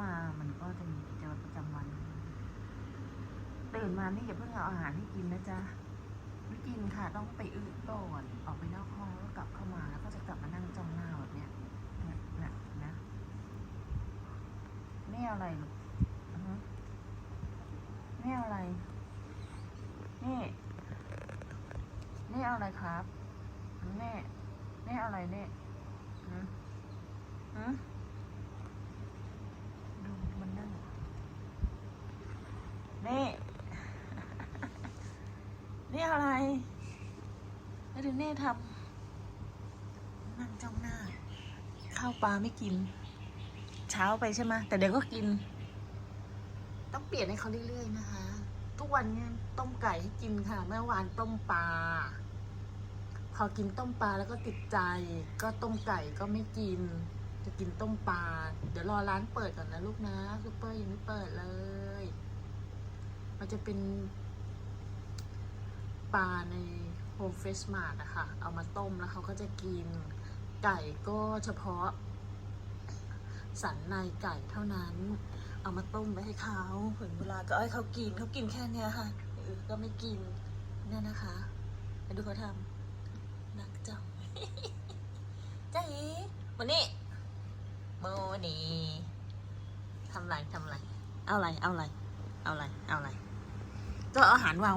มา มันก็จะมีกิจวัตรประจำวันตื่นมานี่อย่าเพิ่งเอาอาหารให้กินนะจ๊ะไม่กินค่ะต้องไปอึก่อนออกไปนอกห้องแล้วกลับเข้ามาแล้วก็จะกลับมานั่งจ้องหน้าแบบเนี้ยนะนะนี่อะไรลูกนี่อะไร นี่ นี่อะไรครับนี่นี่อะไรเนี่ยอืมอืม นี่ นี่อะไรแล้ดูเน่ทำนั่งจ้องหน้า ข้าวปลาไม่กิน เช้าไปใช่ไหมแต่เดี๋ยวก็กิน ต้องเปลี่ยนให้เขาเรื่อยๆนะคะ ทุกวันเนี่ยต้มไก่ให้กินค่ะ เมื่อวานต้มปลาพอกินต้มปลาแล้วก็ติดใจ ก็ต้มไก่ก็ไม่กิน จะกินต้มปลา เดี๋ยวรอร้านเปิดก่อนนะลูกนะซูเปอร์ยังไม่เปิดเลย มันจะเป็นปลาในโฮมเฟสมาร์ทอะค่ะเอามาต้มแล้วเขาก็จะกินไก่ก็เฉพาะ สันในไก่เท่านั้น เอามาต้มไว้ให้เขาถึงเวลาก็ให้เขากินเขากินแค่เนี้ยค่ะก็ไม่กินเนี่ยนะคะไปดูเขาทำนักจังจ้าอีวันนี้โมนี่ทำไรทำไร เอาไร เอาไร เอาไร เอาไร ก็อาหารวาง